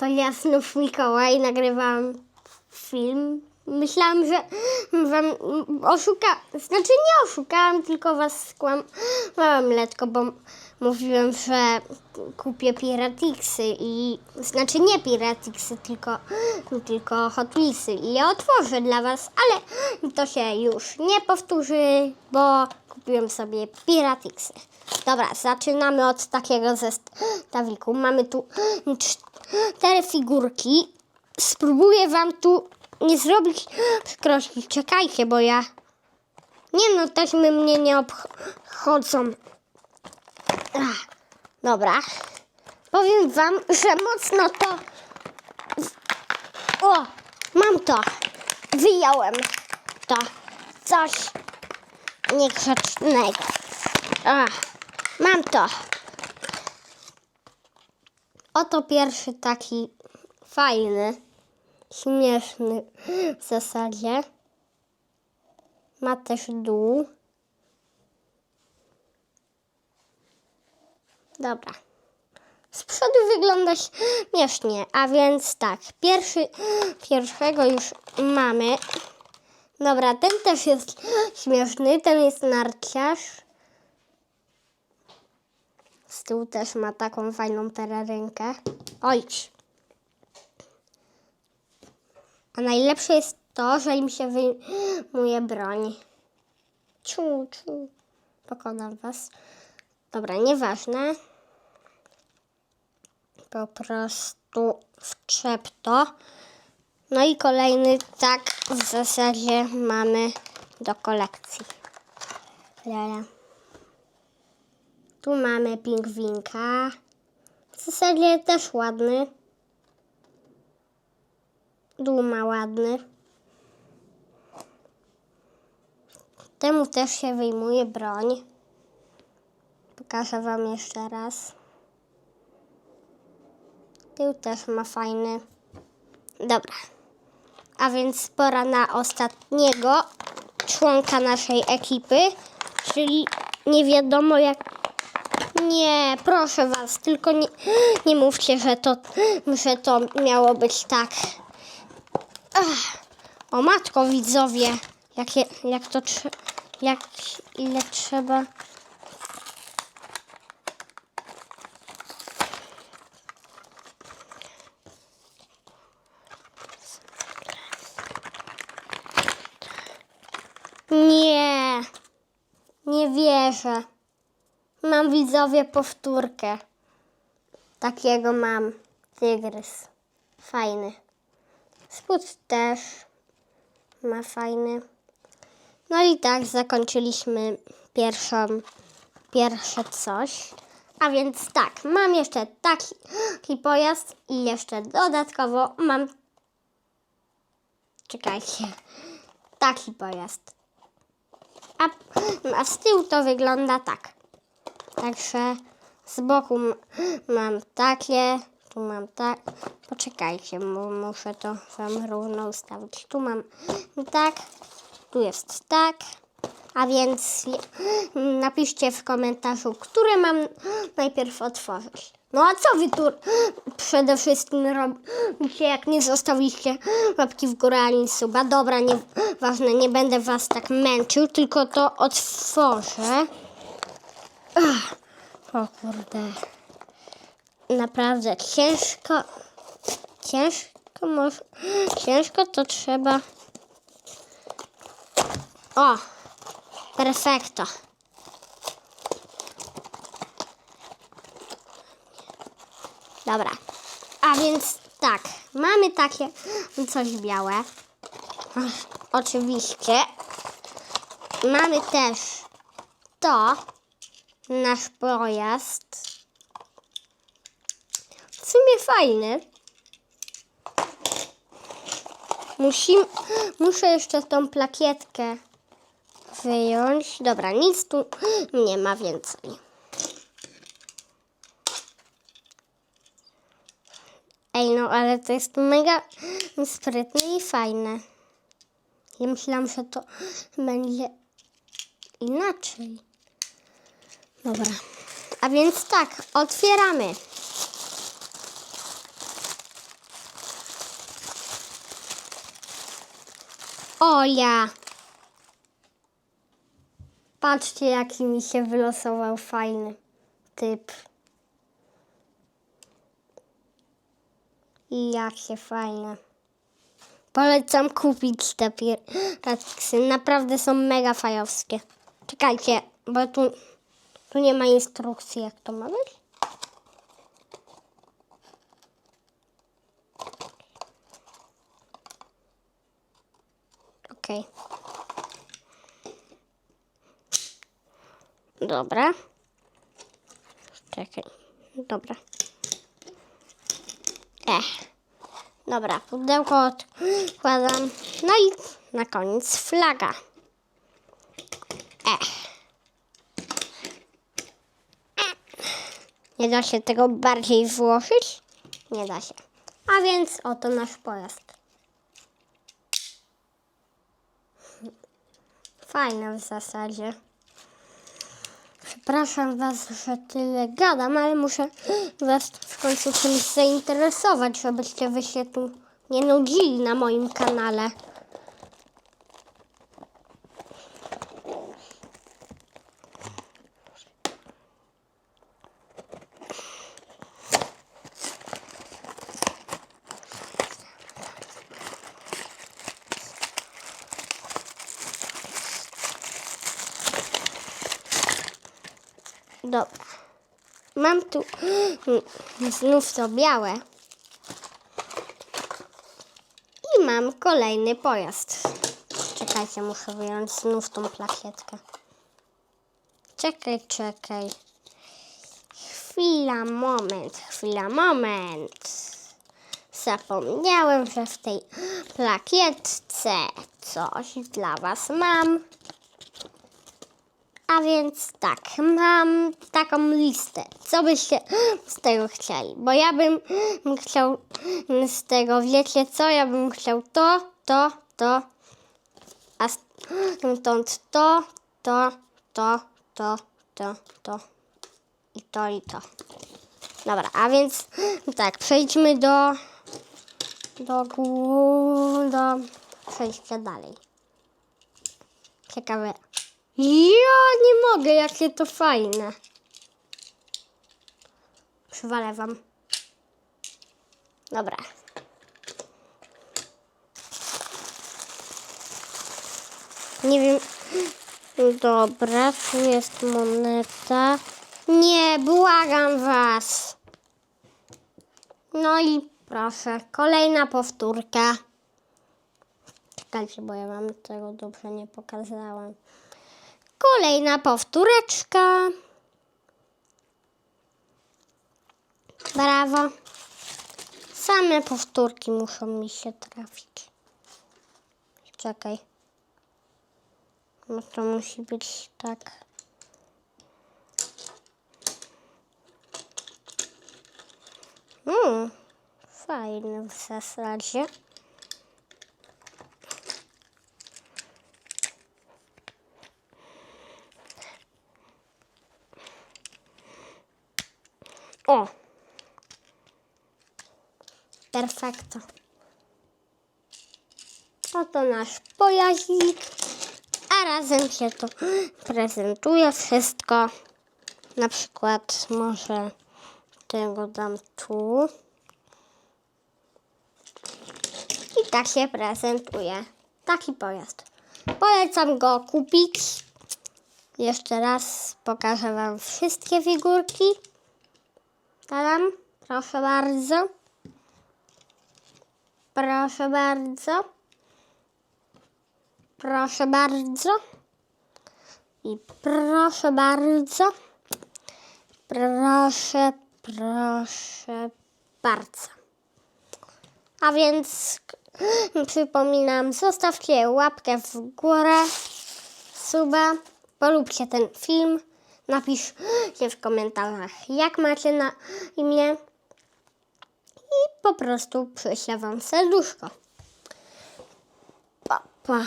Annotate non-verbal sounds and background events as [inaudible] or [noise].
To ja znów Mikołaj, nagrywałam film. Myślałam, że wam oszuka... Znaczy nie oszukałam, tylko was skłamałam letko, bo mówiłem, że kupię Piratixy i... Znaczy nie Piratixy, tylko, tylko Hot Wheelsy i je otworzę dla was, ale to się już nie powtórzy, bo kupiłem sobie Piratixy. Dobra, zaczynamy od takiego zestawiku. Mamy tu cztery figurki. Spróbuję wam tu nie zrobić przykrości. Czekajcie, bo ja... Nie no, taśmy mnie nie obchodzą. Ach, dobra. Powiem wam, że mocno to... O, mam to. Wyjąłem to. Coś niegrzecznego. Ach, mam to. Oto pierwszy taki fajny, śmieszny w zasadzie. Ma też dół. Dobra. Z przodu wygląda śmiesznie, a więc tak, pierwszy, pierwszego już mamy. Dobra, ten też jest śmieszny, ten jest narciarz. Z tyłu też ma taką fajną pelerynkę. Oj. A najlepsze jest to, że im się wyjmuje broń. Ciu, ciu. Pokonam was. Dobra, nieważne. Po prostu wczep to. No i kolejny tak w zasadzie mamy do kolekcji. Lala. Tu mamy pingwinka. Zasadzie też ładny. Dół ma ładny. Temu też się wyjmuje broń. Pokażę wam jeszcze raz. Tył też ma fajny. Dobra. A więc pora na ostatniego członka naszej ekipy, czyli nie wiadomo jak. Nie, proszę was, tylko nie, nie mówcie, że to, że to miało być tak. Ach, o matko widzowie, jakie, jak to jak ile trzeba. Nie, nie wierzę. Mam widzowie powtórkę. Takiego mam. Tygrys. Fajny. Spód też ma fajny. No i tak zakończyliśmy pierwszą, pierwsze coś. A więc tak, mam jeszcze taki, taki pojazd i jeszcze dodatkowo mam. Czekajcie. Taki pojazd. A, a z tyłu to wygląda tak. Także z boku [gasps] mam takie, tu mam tak. Poczekajcie, bo muszę to wam równo ustawić. Tu mam tak, tu jest tak. A więc [gasps] napiszcie w komentarzu, które mam [gasps] najpierw otworzyć. No a co wy tu przede wszystkim robicie, jak nie zostawiliście łapki w górę ani suba? Dobra, nieważne, nie będę was tak męczył, tylko to otworzę. Ach, o kurde. Naprawdę ciężko. Ciężko może. Ciężko to trzeba. O! Perfekto. Dobra. A więc tak, mamy takie coś białe. Oczywiście. Mamy też to, nasz pojazd. W sumie fajny. Musimy, muszę jeszcze tą plakietkę wyjąć. Dobra, nic tu nie ma więcej. Ej, no ale to jest mega sprytne i fajne. Ja myślałam, że to będzie inaczej. Dobra. A więc tak, otwieramy. Oja. Patrzcie, jaki mi się wylosował fajny typ. I jakie fajne. Polecam kupić te piraksy. [gasps] Naprawdę są mega fajowskie. Czekajcie, bo tu tu nie ma instrukcji, jak to ma być. Okej. Dobra. Czekaj. Dobra. Ech. Dobra, pudełko odkładam. No i na koniec flaga. Ech. Nie da się tego bardziej włożyć? Nie da się. A więc oto nasz pojazd. Fajne w zasadzie. Przepraszam Was, że tyle gadam, ale muszę [gasps] Was w końcu czymś zainteresować, żebyście Wy się tu nie nudzili na moim kanale. Dobra. Mam tu [gasps] znów to białe. I mam kolejny pojazd. Czekajcie, muszę wyjąć znów tą plakietkę. Czekaj, czekaj. Chwila, moment, chwila, moment. Zapomniałem, że w tej [gasps] plakietce coś dla Was mam. A więc tak, mam taką listę. Co byście z tego chcieli? Bo ja bym chciał z tego, wiecie co? Ja bym chciał to, to, to, a stąd to, to, to, to, to, to i to i to. Dobra, a więc tak, przejdźmy do do gó- do przejścia dalej. Ciekawe. Ja nie mogę, jakie to fajne. Przywalę wam. Dobra. Nie wiem. Dobra, tu jest moneta. Nie, błagam was. No i proszę, kolejna powtórka. Czekajcie, bo ja wam tego dobrze nie pokazałam. Kolejna powtóreczka. Brawo. Same powtórki muszą mi się trafić. Czekaj. No to musi być tak. Mm, fajne w zasadzie. O! Perfekto. Oto nasz pojaźnik, a razem się to prezentuje wszystko. Na przykład może tego dam tu. I tak się prezentuje. Taki pojazd. Polecam go kupić. Jeszcze raz pokażę Wam wszystkie figurki. Proszę bardzo. Proszę bardzo. Proszę bardzo. I proszę bardzo. Proszę, proszę bardzo. A więc [gasps] przypominam, zostawcie łapkę w górę, suba, polubcie ten film, napiszcie w komentarzach, jak macie na imię i po prostu przyślę wam serduszko. Pa, pa.